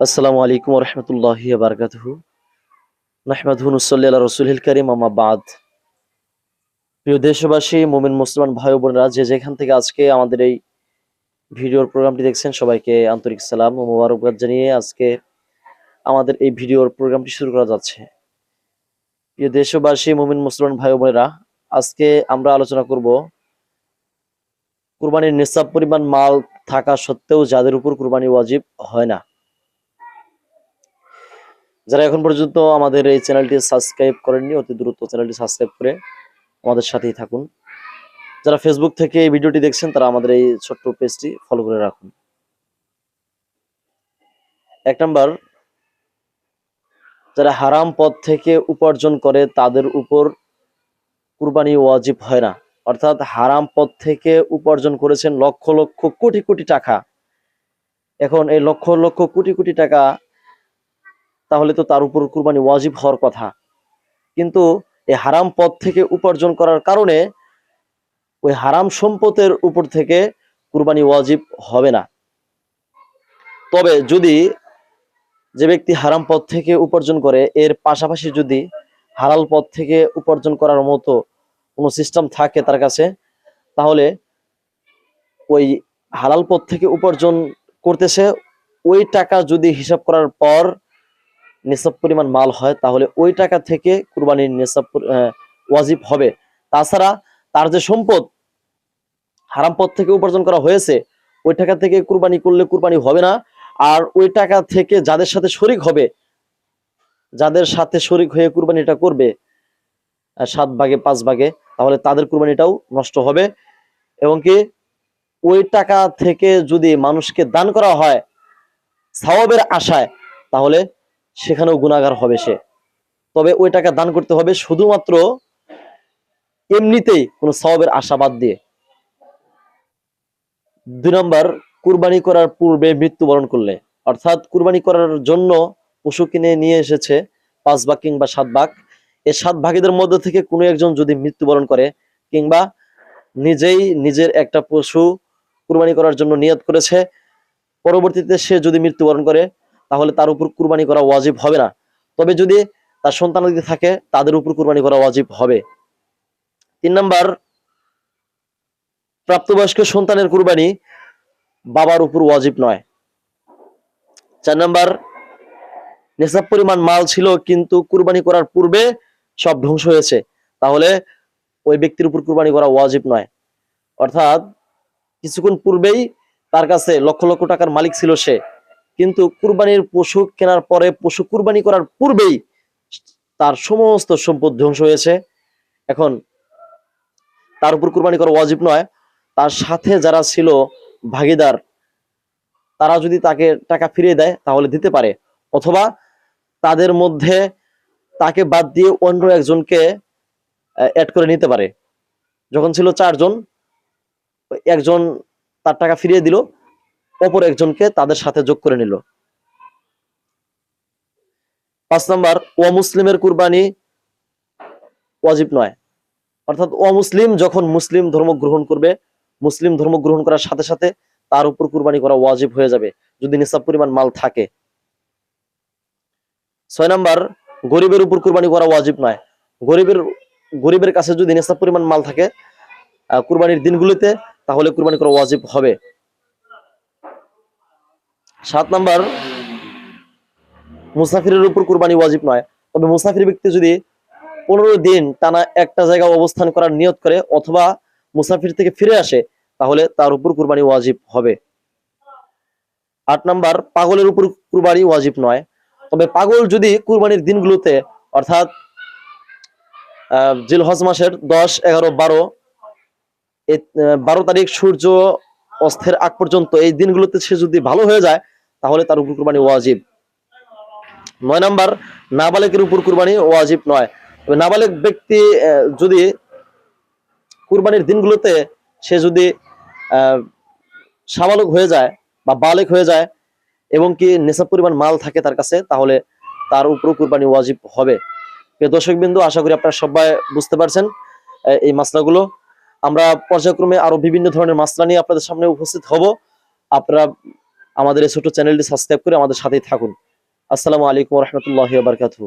আসসালামু আলাইকুম রহমতুল্লাহ বারকাতহু। নাহমাদুন আল্লাহ রসুল করিম আমা বাদ। প্রিয় দেশবাসী, মোমিন, মুসলমান ভাই বোনেরা যে যেখান থেকে আজকে আমাদের এই ভিডিওর প্রোগ্রামটি দেখছেন, সবাইকে আন্তরিক সালাম ও মোবারকবাদ জানিয়ে আজকে আমাদের এই ভিডিওর প্রোগ্রামটি শুরু করা যাচ্ছে। প্রিয় দেশবাসী, মোমিন, মুসলমান ভাই বোনেরা আজকে আমরা আলোচনা করব কুরবানির নিসাব পরিমাণ মাল থাকা সত্ত্বেও যাদের উপর কুরবানি ওয়াজিব হয় না। যারা এখন পর্যন্ত আমাদের এই চ্যানেলটি সাবস্ক্রাইব করেননি, অতি দ্রুত চ্যানেলটি সাবস্ক্রাইব করে আমাদের সাথেই থাকুন। যারা ফেসবুক থেকে এই ভিডিওটি দেখছেন, তারা আমাদের এই ছোট্ট পেজটি ফলো করে রাখুন। এক নাম্বার, যারা হারাম পথ থেকে উপার্জন করে, তাদের উপর কুরবানি ওয়াজিব হয় না। অর্থাৎ হারাম পথ থেকে উপার্জন করেছেন লক্ষ লক্ষ কোটি কোটি টাকা। এখন এই লক্ষ লক্ষ কোটি কোটি টাকা তাহলে তো তার উপর কুরবানি ওয়াজিব হওয়ার কথা। কিন্তু এই হারাম পথ থেকে উপার্জন করার কারণে ওই হারাম সম্পদের উপর থেকে কুরবানি ওয়াজিব হবে না। তবে যদি যে ব্যক্তি হারাম পথ থেকে উপার্জন করে, এর পাশাপাশি যদি হালাল পথ থেকে উপার্জন করার মতো কোনো সিস্টেম থাকে তার কাছে, তাহলে ওই হালাল পথ থেকে উপার্জন করতেছে, ওই টাকা যদি হিসাব করার পর নিসাব পরিমাণ মাল হয়, তাহলে ওই টাকা থেকে কুরবানির পরি- ওয়াজিব হবে। তাছাড়া তার যে সম্পদ, হারাম পথ থেকে উপার্জন করা হয়েছে, ওই টাকা থেকে কুরবানি করলে কুরবানি হবে না। আর ওই টাকা থেকে যাদের সাথে শরিক হবে, যাদের সাথে শরিক হয়ে কুরবানিটা করবে সাত ভাগে, পাঁচ ভাগে, তাহলে তাদের কুরবানিটাও নষ্ট হবে। এবং কি, ওই টাকা থেকে যদি মানুষকে দান করা হয়, সাওয়াবের আশায়, তাহলে সেখানেও গুণাগার হবে সে। তবে ওই টাকা দান করতে হবে শুধুমাত্র এমনিতেই কোনো সওয়াবের আশাবাদ দিয়ে। দুই নম্বর, কুরবানি করার পূর্বে মৃত্যুবরণ করলে। অর্থাৎ কুরবানি করার জন্য পশু কিনে নিয়ে এসেছে পাঁচ ভাগ কিংবা সাত ভাগ। এই সাত ভাগীদের মধ্যে থেকে কোনো একজন যদি মৃত্যুবরণ করে কিংবা নিজেই নিজের একটা পশু কুরবানি করার জন্য নিয়ত করেছে, পরবর্তীতে সে যদি মৃত্যুবরণ করে তাহলে তার উপর কুরবানি করা ওয়াজিব হবে না। তবে যদি তার সন্তানাদি থাকে, তাদের উপর কুরবানি করা ওয়াজিব হবে। তিন নাম্বার, প্রাপ্তবয়স্ক সন্তানের কুরবানি বাবার উপর ওয়াজিব নয়। চার নাম্বার, নেশাব পরিমাণ মাল ছিল, কিন্তু কুরবানি করার পূর্বে সব ধ্বংস হয়েছে। তাহলে ওই ব্যক্তির উপর কুরবানি করা ওয়াজিব নয়। অর্থাৎ কিছুক্ষণ পূর্বেই তার কাছে লক্ষ লক্ষ টাকার মালিক ছিল সে। কিন্তু কুরবানির পশু কেনার পরে পশু কুরবানি করার পূর্বেই তার সমস্ত সম্পদ ধ্বংস হয়েছে। এখন তার উপর কুরবানি করা ওয়াজিব নয়। তার সাথে যারা ছিল ভাগিদার, তারা যদি তাকে টাকা ফিরিয়ে দেয় তাহলে দিতে পারে। অথবা তাদের মধ্যে তাকে বাদ দিয়ে অন্য একজনকে অ্যাড করে নিতে পারে। যখন ছিল চারজন, একজন তার টাকা ফিরিয়ে দিল অপর একজনকে তাদের সাথে যোগ করে নিল। পাঁচ নাম্বার, অমুসলিমের কুরবানি ওয়াজিব নয়। অর্থাৎ অমুসলিম যখন মুসলিম ধর্ম গ্রহণ করবে, মুসলিম ধর্ম গ্রহণ করার সাথে সাথে তার উপর কুরবানি করা ওয়াজিব হয়ে যাবে যদি নিসাব পরিমাণ মাল থাকে। ছয় নম্বর, গরিবের উপর কুরবানি করা ওয়াজিব নয়। গরিবের গরিবের কাছে যদি নিসাব পরিমাণ মাল থাকে কুরবানির দিনগুলোতে, তাহলে কুরবানি করা ওয়াজিব হবে। সাত নাম্বার, মুসাফিরের উপর কুরবানি ওয়াজিব নয়। তবে মুসাফির ব্যক্তি যদি পনেরো দিন টানা একটা জায়গায় অবস্থান করার নিয়ত করে অথবা মুসাফির থেকে ফিরে আসে, তাহলে তার উপর কুরবানি ওয়াজিব হবে। আট নাম্বার, পাগলের উপর কুরবানি ওয়াজিব নয়। তবে পাগল যদি কুরবানির দিনগুলোতে, অর্থাৎ জিলহজ মাসের দশ, এগারো, বারো বারো তারিখ সূর্য অস্থের আগ পর্যন্ত এই দিনগুলোতে সে যদি ভালো হয়ে যায় তাহলে তার উপর কুরবানি ওয়াজিব। নয় নাম্বার, নাবালেকের উপর কুরবানি ওয়াজিব নয়। তবে নাবালেক ব্যক্তি যদি কুরবানির দিনগুলোতে সে যদি সাবালক হয়ে যায় বা বালেক হয়ে যায় এবং কি নেশাব পরিমাণ মাল থাকে তার কাছে, তাহলে তার উপরও কুরবানি ওয়াজিব হবে। প্রিয় দর্শক বিন্দু আশা করি আপনারা সবাই বুঝতে পারছেন এই মাসলাগুলো। আমরা পর্যায়ক্রমে আরও বিভিন্ন ধরনের মাসলা নিয়ে আপনাদের সামনে উপস্থিত হব। আপনারা আমাদের এই ছোট চ্যানেলটি সাবস্ক্রাইব করে আমাদের সাথেই থাকুন। আসসালামু আলাইকুম রহমতুল্লাহ বারকাতুহ।